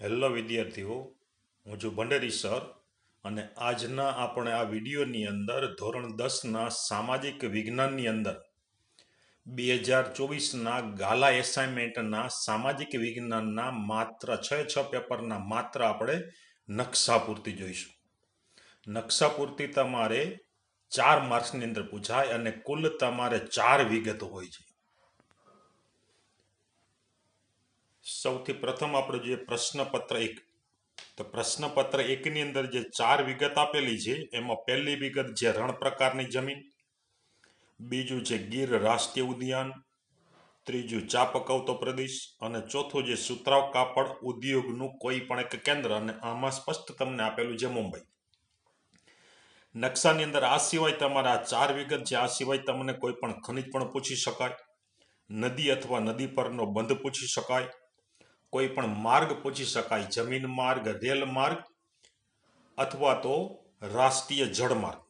Hello વિદ્યાર્થીઓ. હું છું ભંડેરી સર અને આજના આપણે આ વિડીયોની અંદર ધોરણ દસના સામાજિક વિજ્ઞાનની અંદર બે હજાર ચોવીસના ગાલા એસાઇનમેન્ટના સામાજિક વિજ્ઞાનના માત્ર છ છ પેપરના માત્ર આપણે નકશા પૂરતી જોઈશું. નકશા પૂરતી તમારે ચાર માર્ક્સની અંદર પૂછાય અને કુલ તમારે ચાર વિગતો હોય છે. સૌથી પ્રથમ આપણે જોઈએ પ્રશ્નપત્ર એક. તો પ્રશ્નપત્ર એકની અંદર જે ચાર વિગત આપેલી છે, એમાં પહેલી વિગત જે રણ પ્રકારની જમીન, બીજું છે ગીર રાષ્ટ્રીય ઉદ્યાન, ત્રીજું ચા પકવતો પ્રદેશ અને ચોથું જે સુતરાવ કાપડ ઉદ્યોગનું કોઈ પણ એક કેન્દ્ર. અને આમાં સ્પષ્ટ તમને આપેલું છે મુંબઈ. નકશાની અંદર આ સિવાય તમારા આ ચાર વિગત છે, આ સિવાય તમને કોઈ પણ ખનિજ પણ પૂછી શકાય. નદી અથવા નદી પરનો બંધ પૂછી શકાય. કોઈ પણ માર્ગ પહોંચી શકાય. જમીન માર્ગ, રેલ માર્ગ અથવા તો રાષ્ટ્રીય જળમાર્ગ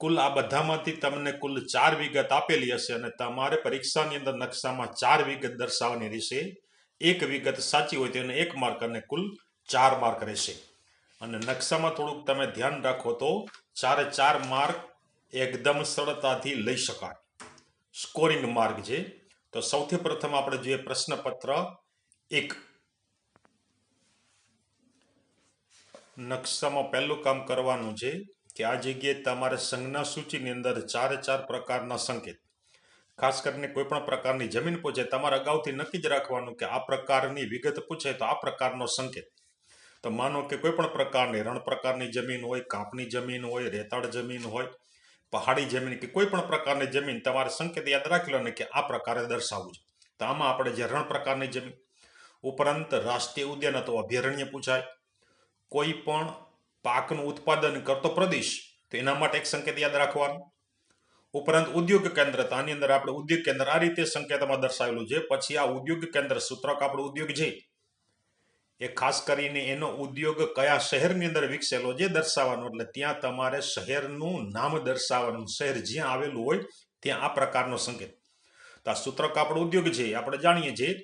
કુલ આ બધામાંથી તમને કુલ ચાર વિગત આપેલી હશે અને તમારે પરીક્ષાની અંદર નકશામાં ચાર વિગત દર્શાવવાની રહેશે. એક વિગત સાચી હોય તેને એક માર્ક અને કુલ ચાર માર્ક રહેશે. અને નકશામાં થોડુંક તમે ધ્યાન રાખો તો ચારે ચાર માર્ક એકદમ સરળતાથી લઈ શકાય. સ્કોરિંગ માર્ગ છે. તો સૌથી પ્રથમ આપણે જોઈએ પ્રશ્નપત્ર. એક. નકશામાં પહેલું કામ કરવાનું છે કે આ જગ્યાએ તમારે સંજ્ઞા સૂચિની અંદર ચારે ચાર પ્રકારના સંકેત. ખાસ કરીને કોઈપણ પ્રકારની જમીન પૂછે તમારે અગાઉથી નક્કી જ રાખવાનું કે આ પ્રકારની વિગત પૂછે તો આ પ્રકારનો સંકેત. તો માનો કે કોઈપણ પ્રકારની રણ પ્રકારની જમીન હોય કાપની જમીન હોય, રેતાળ જમીન હોય, પહાડી જમીન કે કોઈ પણ પ્રકારની જમીન તમારે સંકેત યાદ રાખી લો ને કે આ પ્રકારે દર્શાવવું છે. તો આમાં આપણે જે રણ પ્રકારની જમીન ઉપરાંત રાષ્ટ્રીય ઉદ્યાન અથવા અભયારણ્ય પૂછાય. કોઈ પણ પાકનું ઉત્પાદન કરતો પ્રદેશ, તો એના માટે એક સંકેત યાદ રાખવાનું. ઉપરાંત ઉદ્યોગ કેન્દ્ર, તો આની અંદર આપણે ઉદ્યોગ કેન્દ્ર આ રીતે સંકેતમાં દર્શાવેલું છે. પછી આ ઉદ્યોગ કેન્દ્ર સૂત્રક આપણો ઉદ્યોગ છે. એ ખાસ કરીને એનો ઉદ્યોગ કયા શહેરની અંદર વિકસેલો છે દર્શાવવાનો. એટલે ત્યાં તમારે શહેરનું નામ દર્શાવવાનું. શહેર જ્યાં આવેલું હોય, ત્યાં આ પ્રકારનો સંકેત. તો આ સૂત્રક આપણો ઉદ્યોગ છે. આપણે જાણીએ છીએ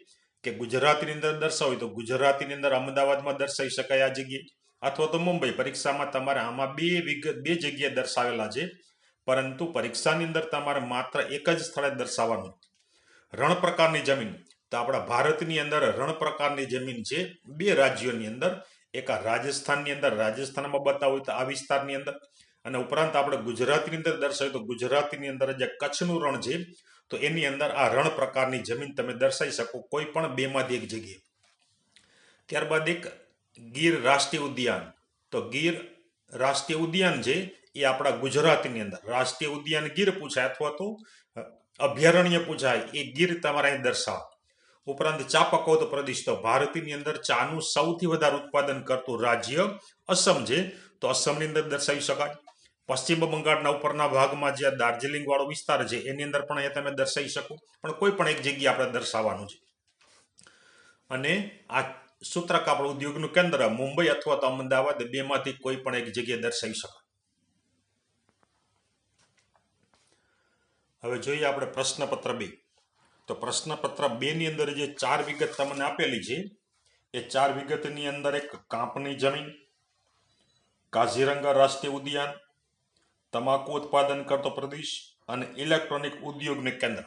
કે ગુજરાતીની અંદર દર્શાવી તો ગુજરાતીની અંદર અમદાવાદમાં દર્શાવી શકાય આ જગ્યાએ. અથવા તો મુંબઈ. પરીક્ષામાં તમારે આમાં બે વિગત બે જગ્યાએ દર્શાવેલા છે. પરંતુ પરીક્ષાની અંદર તમારે માત્ર એક જ સ્થળે દર્શાવવાનું. રણ પ્રકારની જમીન. તો આપણા ભારતની અંદર રણ પ્રકારની જમીન છે બે રાજ્યોની અંદર. એક રાજસ્થાનની અંદર. રાજસ્થાનમાં બતાવ્યું તો આ વિસ્તારની અંદર. અને ઉપરાંત આપણે ગુજરાતની અંદર દર્શાવ્યું તો ગુજરાતીની અંદર જે કચ્છનું રણ છે. તો એની અંદર આ રણ પ્રકારની જમીન તમે દર્શાવી શકો, કોઈ પણ બેમાંથી એક જગ્યાએ. ત્યારબાદ એક ગીર રાષ્ટ્રીય ઉદ્યાન. તો ગીર રાષ્ટ્રીય ઉદ્યાન છે એ આપણા ગુજરાતની અંદર. રાષ્ટ્રીય ઉદ્યાન ગીર પૂછાય અથવા તો અભયારણ્ય પૂછાય, એ ગીર તમારા અહીં દર્શાવો ઉપરાંત ચા પકવતો પ્રદેશ. તો ભારતની અંદર ચાનું સૌથી વધારે ઉત્પાદન કરતું રાજ્ય અસમ છે. તો અસમની અંદર દર્શાવી શકાય. પશ્ચિમ બંગાળના ઉપરના ભાગમાં જે દાર્જિલિંગ વાળો વિસ્તાર છે, એની અંદર પણ અહીંયા તમે દર્શાવી શકો. પણ કોઈ પણ એક જગ્યાએ આપણે દર્શાવવાનું છે. અને આ સૂત્ર કાપડ ઉદ્યોગનું કેન્દ્ર, મુંબઈ અથવા તો અમદાવાદ, બેમાંથી કોઈ પણ એક જગ્યાએ દર્શાવી શકાય. હવે જોઈએ આપણે પ્રશ્નપત્ર બે. તો પ્રશ્નપત્ર બે ની અંદર જે ચાર વિગત તમને આપેલી છે, એ ચાર વિગતની અંદર એક કાંપની જમીન, કાઝીરંગા રાષ્ટ્રીય ઉદ્યાન તમાકુ ઉત્પાદન કરતો પ્રદેશ અને ઇલેક્ટ્રોનિક ઉદ્યોગને કેન્દ્ર.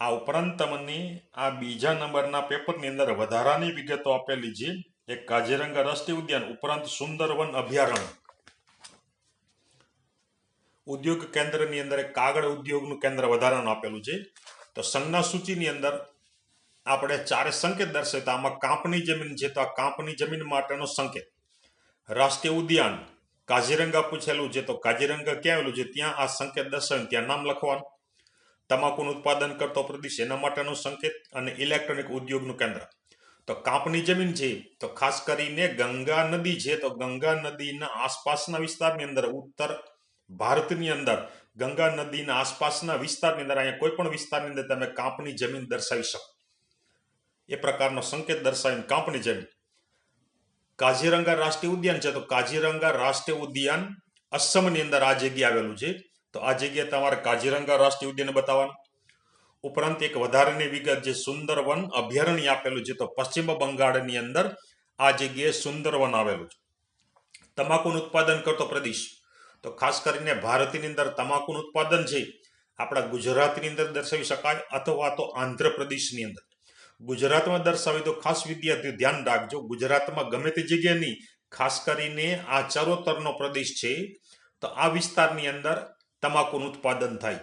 આ ઉપરાંત તમને આ બીજા નંબરના પેપરની અંદર વધારાની વિગતો આપેલી છે. એક કાજીરંગા રાષ્ટ્રીય ઉદ્યાન ઉપરાંત સુંદરવન અભયારણ્ય. ઉદ્યોગ કેન્દ્રની અંદર કાગળ ઉદ્યોગનું કેન્દ્ર વધારાનું આપેલું છે. તો સંજ્ઞા સૂચિની અંદર આપણે ચારે સંકેત દર્શાવતા આમાં કાંપની જમીન છે. તો આ કાંપની જમીન માટેનો સંકેત. રાષ્ટ્રીય ઉદ્યાન કાઝીરંગા પૂછેલું છે, તો કાજીરંગા ક્યાં આવેલું છે? ત્યાં આ સંકેત દર્શાવે, ત્યાં નામ લખવાનું. તમાકુનું ઉત્પાદન કરતો પ્રદેશ એના માટેનો સંકેત અને ઇલેક્ટ્રોનિક ઉદ્યોગનું કેન્દ્ર. તો કાંપની જમીન છે, તો ખાસ કરીને ગંગા નદી છે, તો ગંગા નદીના આસપાસના વિસ્તારની અંદર, ઉત્તર ભારતની અંદર, ગંગા નદીના આસપાસના વિસ્તારની અંદર, અહીંયા કોઈ પણ વિસ્તારની અંદર તમે કાંપની જમીન દર્શાવી શકો. એ પ્રકારનો સંકેત દર્શાવીને કાંપની જમીન. કાઝીરંગા રાષ્ટ્રીય ઉદ્યાન છે. તો કાઝીરંગા રાષ્ટ્રીય ઉદ્યાન અસમની અંદર આ જગ્યા આવેલું છે. તો આ જગ્યાએ તમારે કાઝીરંગા રાષ્ટ્રીય ઉદ્યાન બતાવવાનું. ઉપરાંત એક વધારાની વિગત જે સુંદરવન અભયારણ્ય આપેલું છે. તો પશ્ચિમ બંગાળની અંદર આ જગ્યાએ સુંદરવન આવેલું છે. તમાકુનું ઉત્પાદન કરતો પ્રદેશ. તો ખાસ કરીને ભારતની અંદર તમાકુનું ઉત્પાદન છે. આપણા ગુજરાતની અંદર દર્શાવી શકાય અથવા તો આંધ્રપ્રદેશની અંદર. ગુજરાતમાં દર્શાવી તો ખાસ વિદ્યાર્થીઓ ધ્યાન રાખજો. ગુજરાતમાં ગમે તે જગ્યાની ખાસ કરીને આ ચરોતરનો પ્રદેશ છે, તો આ વિસ્તારની અંદર તમાકુનું ઉત્પાદન થાય.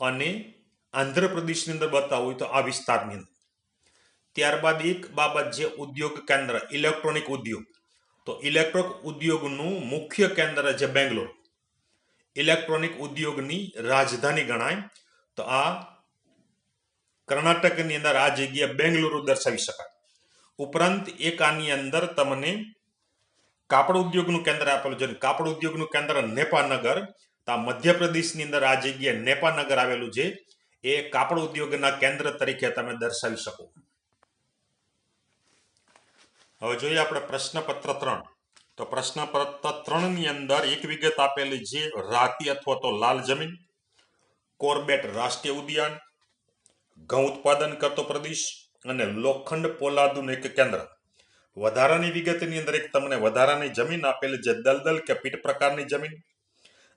અને આંધ્રપ્રદેશની અંદર બતાવવું હોય તો આ વિસ્તારની અંદર. ત્યારબાદ એક બાબત છે ઉદ્યોગ કેન્દ્ર, ઇલેક્ટ્રોનિક ઉદ્યોગ. તો ઇલેક્ટ્રોનિક ઉદ્યોગનું મુખ્ય કેન્દ્ર છે બેંગ્લોર. ઇલેક્ટ્રોનિક ઉદ્યોગની રાજધાની ગણાય. તો આ કર્ણાટકની અંદર આ જગ્યા બેંગલુરુ દર્શાવી શકાય. ઉપરાંત એક આની અંદર તમને કાપડ ઉદ્યોગનું કેન્દ્ર આપેલું છે. કાપડ ઉદ્યોગનું કેન્દ્ર નેપાનગર, તો મધ્યપ્રદેશની અંદર આ જગ્યાએ નેપાનગર આવેલું છે. એ કાપડ ઉદ્યોગના કેન્દ્ર તરીકે તમે દર્શાવી શકો. હવે જોઈએ આપણે પ્રશ્નપત્ર ત્રણ. તો પ્રશ્નપત્ર ત્રણની અંદર એક વિગત આપેલી છે, રાતી અથવા તો લાલ જમીન, કોર્બેટ રાષ્ટ્રીય ઉદ્યાન ઘઉં ઉત્પાદન કરતો પ્રદેશ અને લોખંડ પોલાદનું એક કેન્દ્ર. વધારાની વિગતની અંદર એક તમને વધારાની જમીન આપેલી છે દલદલ કે પીટ પ્રકારની જમીન.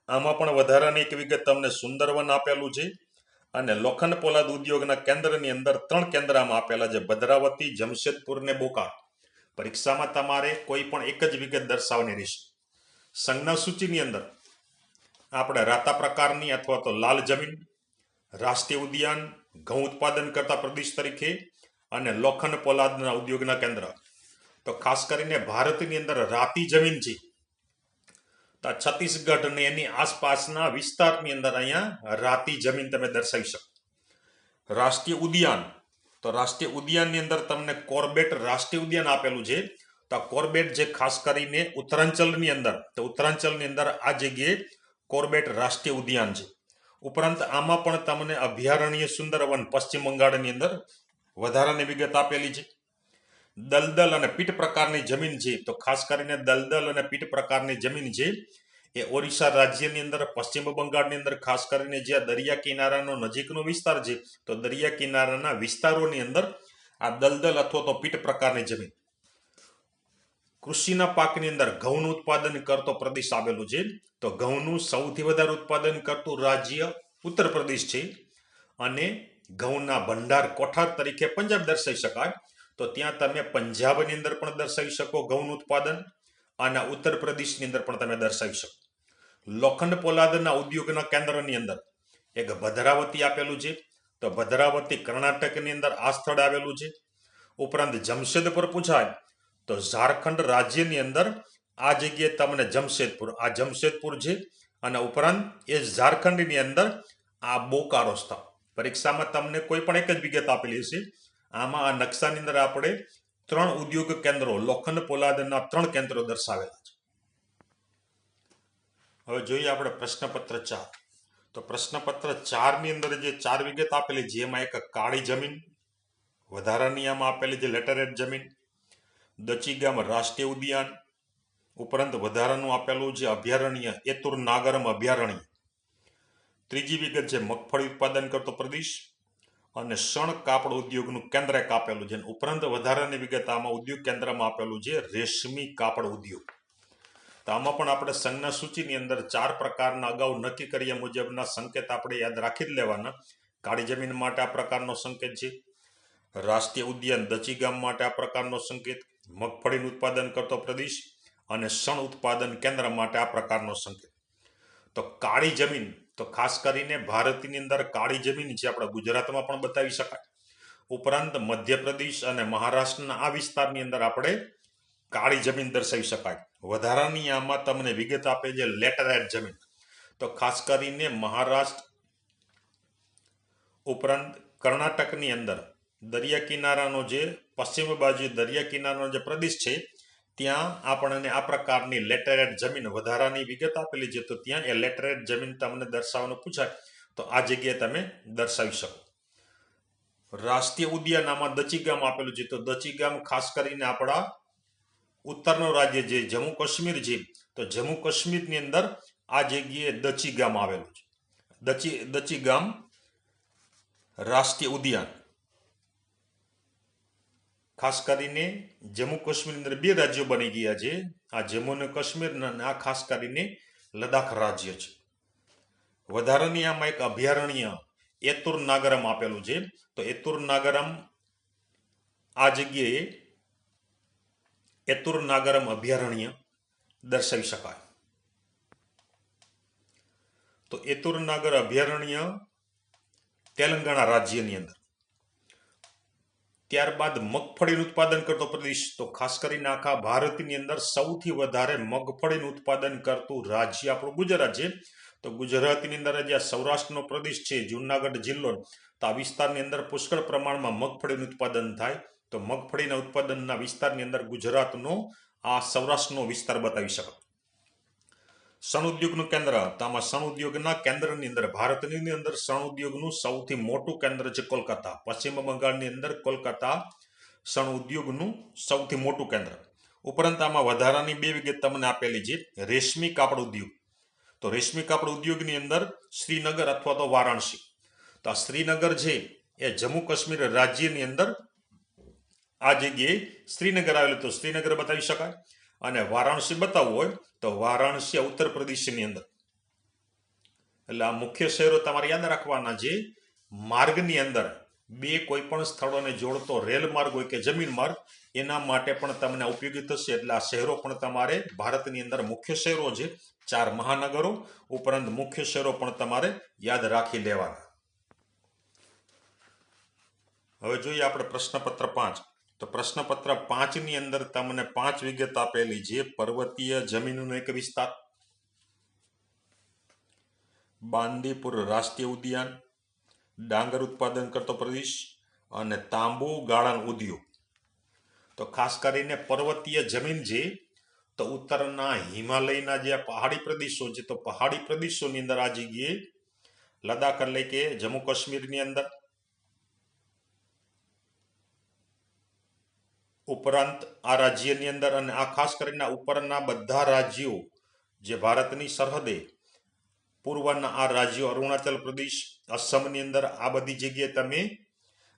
આમાં પણ વધારાની એક વિગત તમને સુંદરવન આપેલું છે. અને લોખંડ પોલાદ ઉદ્યોગના કેન્દ્રની અંદર ત્રણ કેન્દ્ર આમાં આપેલા છે ભદ્રાવતી, જમશેદપુર ને બોકા પરીક્ષામાં તમારે કોઈ પણ એક જ વિગત દર્શાવવાની રહેશે. સંજ્ઞા સૂચિની અંદર આપણે રાતા પ્રકારની અથવા તો લાલ જમીન, રાષ્ટ્રીય ઉદ્યાન ઘઉં ઉત્પાદન કરતા પ્રદેશ તરીકે અને લોખંડ પોલાદના ઉદ્યોગના કેન્દ્ર. તો ખાસ કરીને ભારતની અંદર રાતી જમીન છે. તો છત્તીસગઢ અને એની આસપાસના વિસ્તારની અંદર અહીંયા રાતી જમીન તમે દર્શાવી શકો. રાષ્ટ્રીય ઉદ્યાન. તો રાષ્ટ્રીય ઉદ્યાનની અંદર તમને કોર્બેટ રાષ્ટ્રીય ઉદ્યાન આપેલું છે. તો કોર્બેટ જે ખાસ કરીને ઉત્તરાંચલની અંદર, તો ઉત્તરાંચલની અંદર આ જગ્યાએ કોર્બેટ રાષ્ટ્રીય ઉદ્યાન છે. ઉપરાંત આમાં પણ તમને અભયારણ્ય સુંદરવન પશ્ચિમ બંગાળની અંદર વધારાની વિગત આપેલી છે. દલદલ અને પીટ પ્રકારની જમીન છે, તો ખાસ કરીને દલદલ અને પીટ પ્રકારની જમીન છે, એ ઓરિસ્સા રાજ્યની અંદર, પશ્ચિમ બંગાળની અંદર, ખાસ કરીને જ્યાં દરિયા કિનારાનો નજીકનો વિસ્તાર છે, તો દરિયા કિનારાના વિસ્તારોની અંદર આ દલદલ અથવા તો પીટ પ્રકારની જમીન. કૃષિના પાકની અંદર ઘઉંનું ઉત્પાદન કરતો પ્રદેશ આવેલું છે. તો ઘઉંનું સૌથી વધારે ઉત્પાદન કરતું રાજ્ય ઉત્તર પ્રદેશ છે. અને ઘઉંના ભંડાર કોઠાર તરીકે પંજાબ દર્શાવી શકાય. તો ત્યાં તમે પંજાબની અંદર પણ દર્શાવી શકો ઘઉંનું ઉત્પાદન અને ઉત્તર પ્રદેશની અંદર પણ તમે દર્શાવી શકો. લોખંડ પોલાદના ઉદ્યોગના કેન્દ્રની અંદર એક ભદ્રાવતી આપેલું છે. તો ભદ્રાવતી કર્ણાટકની અંદર આ સ્થળ આવેલું છે. ઉપરાંત જમશેદપુર પૂછાય તો ઝારખંડ રાજ્યની અંદર આ જગ્યાએ તમને જમશેદપુર, આ જમશેદપુર છે અને ઉપરાંત એ ઝારખંડની અંદર આ બોકારો સ્થળ. પરીક્ષામાં તમને કોઈ પણ એક જ વિગત આપેલી હશે. આમાં આ નકશાની અંદર આપણે ત્રણ ઉદ્યોગ કેન્દ્રો, લોખંડ પોલાદના ત્રણ કેન્દ્રો દર્શાવેલા છે. હવે જોઈએ આપણે પ્રશ્નપત્ર ચાર. તો પ્રશ્નપત્ર ચારની અંદર જે ચાર વિગત આપેલી એમાં એક કાળી જમીન, વધારાની આમાં આપેલી જે લેટરેટ જમીન દચીગામ રાષ્ટ્રીય ઉદ્યાન ઉપરાંત વધારાનું આપેલું છે અભયારણ્ય એતુર નાગરમ અભયારણ્ય. ત્રીજી વિગત છે, મગફળી ઉત્પાદન કરતો પ્રદેશ અને શણ કાપડ ઉદ્યોગનું કેન્દ્ર આપેલું છે ઉપરાંત વધારાની વિગત આમાં ઉદ્યોગ કેન્દ્રમાં આપેલું છે, રેશમી કાપડ ઉદ્યોગ. તો આમાં પણ આપણે સંજ્ઞા સૂચિની અંદર ચાર પ્રકારના અગાઉ નક્કી કર્યા મુજબના સંકેત આપણે યાદ રાખી જ લેવાના. કાળી જમીન માટે આ પ્રકારનો સંકેત છે, રાષ્ટ્રીય ઉદ્યાન દચીગામ માટે આ પ્રકારનો સંકેત મગફળીનું ઉત્પાદન કરતો પ્રદેશ અને શણ ઉત્પાદન કેન્દ્ર માટે આ પ્રકારનો સંકેત. તો કાળી જમીન, તો ખાસ કરીને ભારતની અંદર કાળી જમીન છે આપણે ગુજરાતમાં પણ બતાવી શકાય. ઉપરાંત મધ્યપ્રદેશ અને મહારાષ્ટ્રના આ વિસ્તારની અંદર આપણે કાળી જમીન દર્શાવી શકાય. વધારાની આમાં તમને વિગત આપે છે લેટરાઇટ જમીન. તો ખાસ કરીને મહારાષ્ટ્ર, ઉપરાંત કર્ણાટકની અંદર દરિયા કિનારાનો જે પશ્ચિમ બાજુ દરિયા કિનારાનો જે પ્રદેશ છે, ત્યાં આપણને આ પ્રકારની લેટરેટ જમીન વધારાની વિગત આપેલી છે, તો ત્યાં એ લેટરેટ જમીન તમને દર્શાવવાનું પૂછાય, તો આ જગ્યાએ તમે દર્શાવી શકો. રાષ્ટ્રીય ઉદ્યાન આમાં દચી ગામ આપેલું છે, તો દચી ગામ ખાસ કરીને આપણા ઉત્તરનો રાજ્ય જે જમ્મુ કાશ્મીર છે, તો જમ્મુ કાશ્મીરની અંદર આ જગ્યાએ દચી ગામ આવેલું છે. દચી દચી ગામ રાષ્ટ્રીય ઉદ્યાન. ખાસ કરીને જમ્મુ કાશ્મીરની અંદર બે રાજ્યો બની ગયા છે. આ જમ્મુ અને કાશ્મીર આ ખાસ કરીને લદ્દાખ રાજ્ય છે. વધારાની આમાં એક અભયારણ્ય એતુર નાગરમ આપેલું છે. તો એતુર નાગરમ આ જગ્યાએ એતુર નાગરમ અભયારણ્ય દર્શાવી શકાય. તો એતુર નાગર અભયારણ્ય તેલંગાણા રાજ્યની અંદર ત્યારબાદ મગફળીનું ઉત્પાદન કરતો પ્રદેશ. તો ખાસ કરીને આખા ભારતની અંદર સૌથી વધારે મગફળીનું ઉત્પાદન કરતું રાજ્ય આપણું ગુજરાત છે. તો ગુજરાતની અંદર જે આ સૌરાષ્ટ્રનો પ્રદેશ છે, જુનાગઢ જિલ્લો. તો આ વિસ્તારની અંદર પુષ્કળ પ્રમાણમાં મગફળીનું ઉત્પાદન થાય. તો મગફળીના ઉત્પાદનના વિસ્તારની અંદર ગુજરાતનો આ સૌરાષ્ટ્રનો વિસ્તાર બતાવી શકાય સણ ઉદ્યોગનું કેન્દ્ર. તો આમાં સણ ઉદ્યોગના કેન્દ્રની અંદર, ભારતની અંદર સણ ઉદ્યોગનું સૌથી મોટું કેન્દ્ર છે કોલકાતા. પશ્ચિમ બંગાળની અંદર કોલકાતા સણ ઉદ્યોગનું સૌથી મોટું કેન્દ્ર. ઉપરાંત આમાં વધારાની બે વિગત તમને આપેલી છે, રેશમી કાપડ ઉદ્યોગ. તો રેશમી કાપડ ઉદ્યોગની અંદર શ્રીનગર અથવા તો વારાણસી. તો આ શ્રીનગર છે, એ જમ્મુ કાશ્મીર રાજ્યની અંદર આ જગ્યાએ શ્રીનગર આવેલું. તો શ્રીનગર બતાવી શકાય. અને વારાણસી બતાવવું હોય તો વારાણસી ઉત્તર પ્રદેશની અંદર. એટલે આ મુખ્ય શહેરો તમારે યાદ રાખવાના છે, માર્ગની અંદર બે કોઈ પણ સ્થળોને જોડતો રેલ માર્ગ હોય કે જમીન માર્ગ, એના માટે પણ તમને ઉપયોગી થશે. એટલે આ શહેરો પણ તમારે ભારતની અંદર મુખ્ય શહેરો છે, ચાર મહાનગરો, ઉપરાંત મુખ્ય શહેરો પણ તમારે યાદ રાખી લેવાના. હવે જોઈએ આપણે પ્રશ્નપત્ર પાંચ. તો પ્રશ્નપત્ર પાંચની અંદર તમને પાંચ વિગત આપેલી છે. પર્વતીય જમીનનો એક વિસ્તાર. બાંદીપુર રાષ્ટ્રીય ઉદ્યાન. ડાંગર ઉત્પાદન કરતો પ્રદેશ. અને તાંબુ ગાળણ ઉદ્યોગ. તો ખાસ કરીને પર્વતીય જમીન છે, તો ઉત્તરના હિમાલયના જે પહાડી પ્રદેશો છે, તો પહાડી પ્રદેશોની અંદર આ જગ્યાએ લદાખ એટલે કે જમ્મુ કાશ્મીરની અંદર. ઉપરાંત આ રાજ્યની અંદર અને આ ખાસ કરીને ઉપરના બધા રાજ્યો જે ભારતની સરહદે, પૂર્વના આ રાજ્યો અરુણાચલ પ્રદેશ અસમની અંદર આ બધી જગ્યાએ તમે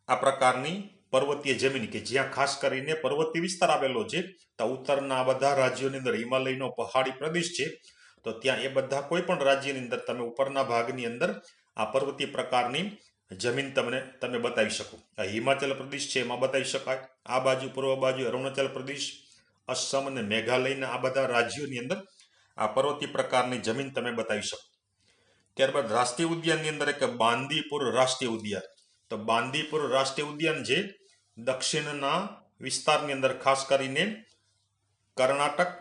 આ પ્રકારની પર્વતીય જમીન કે જ્યાં ખાસ કરીને પર્વતીય વિસ્તાર આવેલો છે, તો ઉત્તરના આ બધા રાજ્યોની અંદર હિમાલયનો પહાડી પ્રદેશ છે, તો ત્યાં એ બધા કોઈ પણ રાજ્યની અંદર તમે ઉપરના ભાગની અંદર આ પર્વતીય પ્રકારની જમીન તમને, તમે બતાવી શકો. આ હિમાચલ પ્રદેશ છે એમાં બતાવી શકાય. આ બાજુ, પૂર્વ બાજુ, અરુણાચલ પ્રદેશ, અસમ અને મેઘાલયના આ બધા રાજ્યોની અંદર આ પર્વતીય પ્રકારની જમીન તમે બતાવી શકો. ત્યારબાદ રાષ્ટ્રીય ઉદ્યાનની અંદર એક બાંદીપુર રાષ્ટ્રીય ઉદ્યાન. તો બાંદીપુર રાષ્ટ્રીય ઉદ્યાન છે દક્ષિણના વિસ્તારની અંદર ખાસ કરીને કર્ણાટક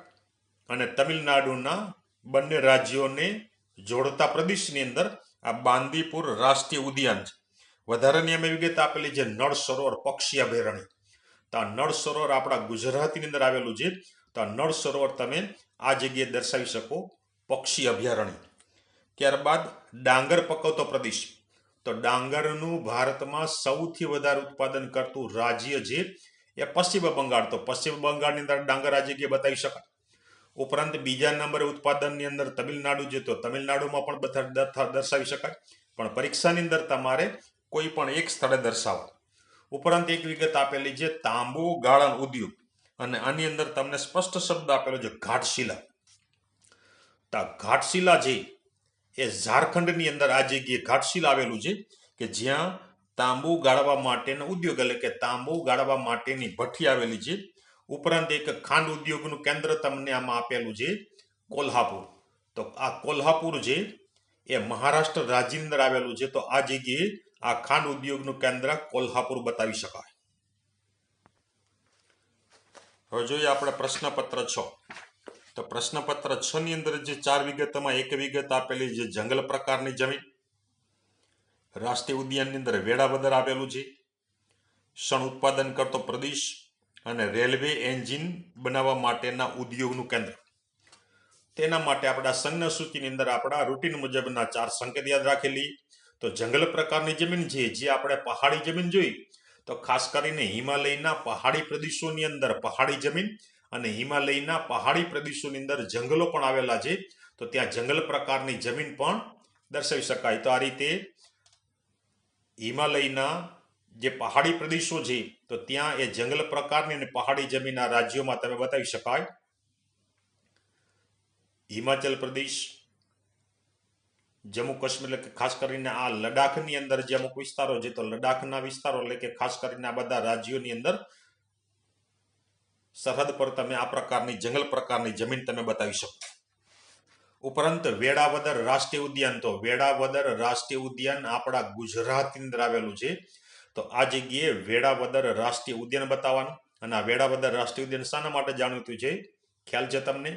અને તમિલનાડુના બંને રાજ્યોને જોડતા પ્રદેશની અંદર આ બાંદીપુર રાષ્ટ્રીય ઉદ્યાન છે. વધારાની અમે વિગત આપેલી છે નળ સરોવર, પક્ષી અભયારણ્ય તો આ નળ સરોવર આપણા ગુજરાતની અંદર આવેલું છે. તો આ નળ સરોવર તમે આ જગ્યાએ દર્શાવી શકો, પક્ષી અભયારણ્ય. ત્યારબાદ ડાંગર પકવતો પ્રદેશ. તો ડાંગરનું ભારતમાં સૌથી વધારે ઉત્પાદન કરતું રાજ્ય છે એ પશ્ચિમ બંગાળ. તો પશ્ચિમ બંગાળની અંદર ડાંગર આ જગ્યાએ બતાવી શકાય. ઉપરાંત બીજા નંબરે ઉત્પાદનની અંદર તમિલનાડુ છે, તો તમિલનાડુમાં પણ બધા દર્શાવી શકાય. પણ પરીક્ષાની અંદર તમારે કોઈ પણ એક સ્થળે દર્શાવો ઉપરાંત એક વિગત આપેલી છે તાંબુ ગાળણ ઉદ્યોગ અને આની અંદર તમને સ્પષ્ટ શબ્દ આપેલો છે ઘાટશિલા. તો ઘાટશિલા જે એ ઝારખંડની અંદર આ જગ્યાએ ઘાટશિલા આવેલું છે કે જ્યાં તાંબુ ગાળવા માટેનો ઉદ્યોગ એટલે કે તાંબુ ગાળવા માટેની ભઠ્ઠી આવેલી છે. ઉપરાંત એક ખાંડ ઉદ્યોગનું કેન્દ્ર તમને આમાં આપેલું છે કોલ્હાપુર. તો આ કોલ્હાપુર જે એ મહારાષ્ટ્ર રાજ્યની અંદર આવેલું છે. તો આ જગ્યાએ આ ખાંડ ઉદ્યોગનું કેન્દ્ર કોલ્હાપુર બતાવી શકાય. હવે જોઈએ આપણે પ્રશ્નપત્ર છ. તો પ્રશ્નપત્ર છ ની અંદર જે ચાર વિગતમાં એક વિગત આપેલી જે જંગલ પ્રકારની જમીન, રાષ્ટ્રીય ઉદ્યાનની અંદર વેળાવદર આવેલું છે શણ ઉત્પાદન કરતો પ્રદેશ અને રેલવે એન્જિન બનાવવા માટેના ઉદ્યોગનું કેન્દ્ર. તેના માટે આપણા સંજ્ઞા સૂચિની અંદર આપણા રૂટીન મુજબના ચાર સંકેત યાદ રાખેલી. તો જંગલ પ્રકારની જમીન છે, જે આપણે પહાડી જમીન જોઈ, તો ખાસ કરીને હિમાલયના પહાડી પ્રદેશોની અંદર પહાડી જમીન અને હિમાલયના પહાડી પ્રદેશોની અંદર જંગલો પણ આવેલા છે, તો ત્યાં જંગલ પ્રકારની જમીન પણ દર્શાવી શકાય. તો આ રીતે હિમાલયના જે પહાડી પ્રદેશો છે, તો ત્યાં એ જંગલ પ્રકારની અને પહાડી જમીનના રાજ્યોમાં તમે બતાવી શકાય. હિમાચલ પ્રદેશ જમ્મુ કાશ્મીર એટલે ખાસ કરીને આ લડાખની અંદર જે અમુક વિસ્તારો છે, તો લડાખના વિસ્તારો એટલે કે ખાસ કરીને આ બધા રાજ્યોની અંદર સરહદ પર તમે આ પ્રકારની જંગલ પ્રકારની જમીન તમે બતાવી શકો. ઉપરાંત વેળાવદર રાષ્ટ્રીય ઉદ્યાન, તો વેળાવદર રાષ્ટ્રીય ઉદ્યાન આપણા ગુજરાતની અંદર આવેલું છે. તો આ જગ્યાએ વેળાવદર રાષ્ટ્રીય ઉદ્યાન બતાવવાનું અને આ વેળાવદર રાષ્ટ્રીય ઉદ્યાન શાના માટે જાણીતું છે? ખ્યાલ છે તમને?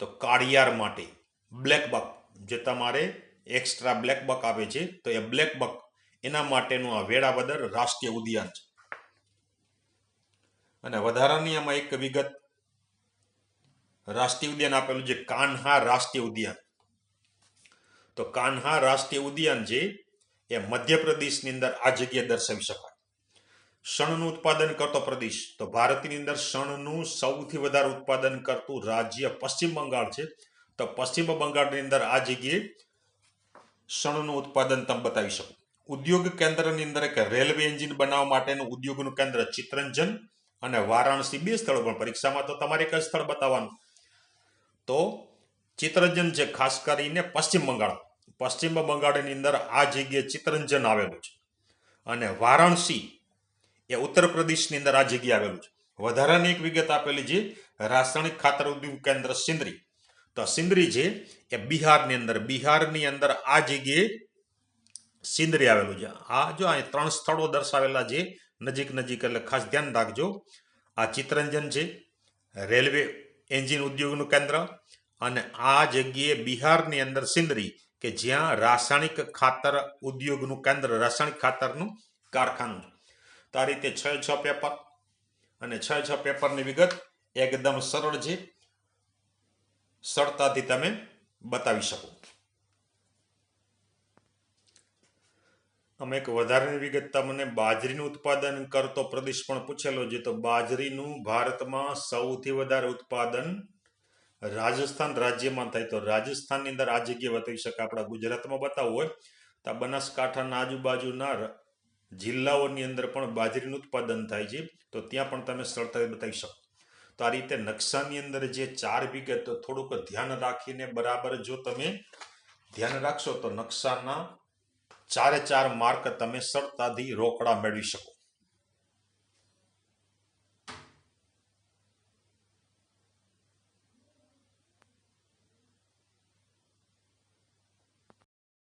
તો કાળિયાર માટે, બ્લેક બક. જે તમારે એક્સ્ટ્રા બ્લેક બક આવે છે, તો એ બ્લેક બક એના માટેનું આ વેળાવદર રાષ્ટ્રીય ઉદ્યાન છે. અને વધારાની આમાં એક વિગત રાષ્ટ્રીય ઉદ્યાન આપેલું છે, કાન્હા રાષ્ટ્રીય ઉદ્યાન. તો કાન્હા રાષ્ટ્રીય ઉદ્યાન છે એ મધ્યપ્રદેશની અંદર આ જગ્યા દર્શાવી શકાય. શણનું ઉત્પાદન કરતો પ્રદેશ. તો ભારતની અંદર શણનું સૌથી વધારે ઉત્પાદન કરતું રાજ્ય પશ્ચિમ બંગાળ છે. તો પશ્ચિમ બંગાળની અંદર આ જગ્યાએ શણનું ઉત્પાદન તમે બતાવી શકો. ઉદ્યોગ કેન્દ્રની અંદર એક રેલવે એન્જિન બનાવવા માટેનું ઉદ્યોગનું કેન્દ્ર ચિત્રંજન અને વારાણસી બે સ્થળો પણ. પરીક્ષામાં તો તમારે એક સ્થળ બતાવવાનું? તો ચિત્રંજન છે, ખાસ કરીને પશ્ચિમ બંગાળ. પશ્ચિમ બંગાળની અંદર આ જગ્યાએ ચિત્રંજન આવેલું છે. અને વારાણસી એ ઉત્તર પ્રદેશની અંદર આ જગ્યાએ આવેલું છે. વધારાની એક વિગત આપેલી છે, રાસાયણિક ખાતર ઉદ્યોગ કેન્દ્ર સિંદરી. તો સિંદરી છે, એ બિહારની અંદર બિહારની અંદર આ જગ્યાએ સિંદરી આવેલું છે. આ જો અહીં ત્રણ સ્થળો દર્શાવેલા છે, નજીક નજીક એટલે ખાસ ધ્યાન રાખજો. આ ચિત્રંજન છે, રેલવે એન્જિન ઉદ્યોગનું કેન્દ્ર અને આ જગ્યાએ બિહારની અંદર સિંદરી કે જ્યાં રાસાયણિક ખાતર ઉદ્યોગનું કેન્દ્ર, રાસાયણિક ખાતરનું કારખાનું તો આ રીતે છ છ પેપર અને છ છ પેપરની વિગત એકદમ સરળ છે. સરળતાથી તમે બતાવી શકો. અમે એક વધારાની વિગત તમને બાજરીનું ઉત્પાદન કરતો પ્રદેશ પણ પૂછેલો છે. તો બાજરીનું ભારતમાં સૌથી વધારે ઉત્પાદન રાજસ્થાન રાજ્યમાં થાય. તો રાજસ્થાનની અંદર આ જગ્યાએ બતાવી શકે આપણા ગુજરાતમાં બતાવવું હોય તો બનાસકાંઠાના આજુબાજુના જિલ્લાઓની અંદર પણ બાજરીનું ઉત્પાદન થાય છે. તો ત્યાં પણ તમે સરળતાથી બતાવી શકો. તો આ રીતે નકશાની અંદર જે ચાર વિગત થોડુંક ધ્યાન રાખીને બરાબર જો તમે ધ્યાન રાખશો તો નકશાના ચારે ચાર માર્ક તમે સરળતાથી રોકડા મેળવી શકો.